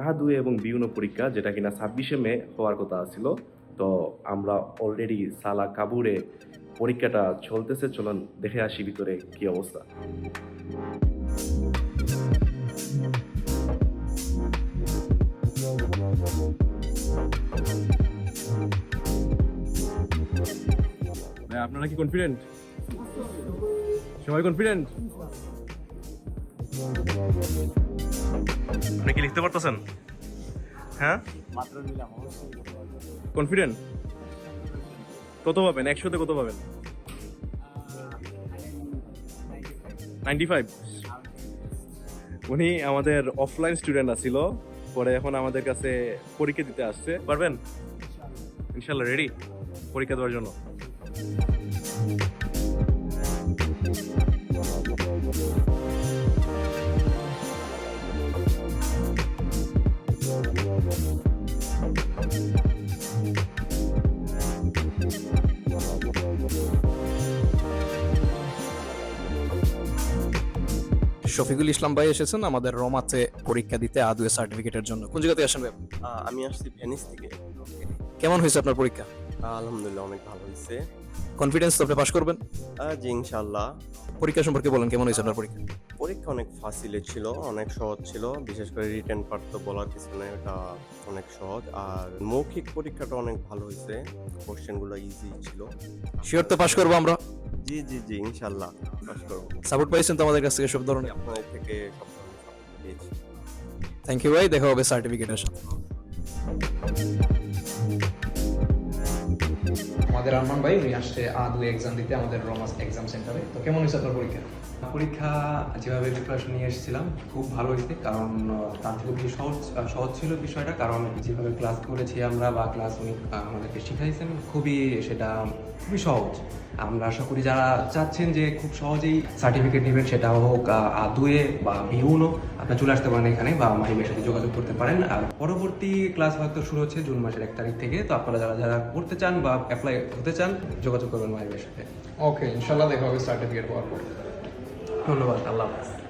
আহা দুই এবং বিউনো পরীক্ষা, যেটা কিনা ছাব্বিশে মে হওয়ার কথা ছিল। তো আমরা অলরেডি সালা কাবুরে পরীক্ষাটা চলতেছে, চলুন দেখে আসি ভিতরে কি অবস্থা। আপনারা কি কনফিডেন্ট সবাই কনফিডেন্ট আপনি কি লিখতে পারতেছেন? হ্যাঁ? কনফিডেন্ট কত পাবেন? একশোতে কত পাবেন? নাইনটি ফাইভ উনি আমাদের অফলাইন স্টুডেন্ট আছিল পরে এখন আমাদের কাছে পরীক্ষা দিতে আসছে। পারবেন? ইনশাল্লাহ। রেডি পরীক্ষা দেওয়ার জন্য। শফিকুল ইসলাম ভাই এসেছেন আমাদের রোমাতে পরীক্ষা দিতে আদুয়ে সার্টিফিকেটের জন্য। কোন জায়গাতে আসেন ভাই? আমি আসছি ভেনিস থেকে। কেমন হয়েছে আপনার পরীক্ষা? আলহামদুলিল্লাহ অনেক ভালো হয়েছে। কনফিডেন্স তো আপনি পাস করবেন? জি ইনশাল্লাহ পরীক্ষা সম্পর্কে বলেন কেমন হয়েছে আপনার পরীক্ষা? পরীক্ষা অনেক ফাসিলে ছিল অনেক সহজ ছিল বিশেষ করে রিটেন পার্ট তো বলার কিছু নেই ওটা অনেক সহজ। আর মৌখিক পরীক্ষাটা অনেক ভালো হয়েছে কোশ্চেনগুলো ইজি ছিল। শিওর তো পাস করব আমরা। জি জি জি ইনশাল্লাহ। পাস করব সাপোর্ট পাইছেন তো আমাদের কাছ থেকে সব ধরনের। আপনাদের থেকে সব ধরনের support পেয়েছি। থ্যাংক ইউ ভাই। দেখা হবে সার্টিফিকেটের সাথে। আমাদের আরমান ভাই উনি আসছে আদু এক্সাম দিতে আমাদের রমাস এক্সাম সেন্টারে তো কেমন হয়েছে আপনার পরীক্ষা? পরীক্ষা যেভাবে প্রিপারেশন নিয়ে এসেছিলাম খুব ভালো হয়েছে। কারণ আহ, তার থেকে বেশি সহজ আহ, সহজ ছিল বিষয়টা। কারণ যেভাবে ক্লাস করেছি আমরা বা ক্লাস উনি আহ, আমাদেরকে শিখাইছেন খুবই সেটা খুবই সহজ। আমরা আশা করি যারা চাচ্ছেন যে খুব সহজেই সার্টিফিকেট নেবেন সেটা হোক আদুয়ে বা বিউনো আপনার চলে আসতে পারেন এখানে বা মাহিমের সাথে যোগাযোগ করতে পারেন। আর পরবর্তী ক্লাস হয়তো শুরু হচ্ছে জুন মাসের এক তারিখ থেকে তো আপনারা যারা যারা করতে চান বা অ্যাপ্লাই হতে চান যোগাযোগ করবেন মাহিমের সাথে। ওকে ইনশাল্লাহ দেখা হবে সার্টিফিকেট পাওয়ার পর। ধন্যবাদ আল্লাহ হাফেজ।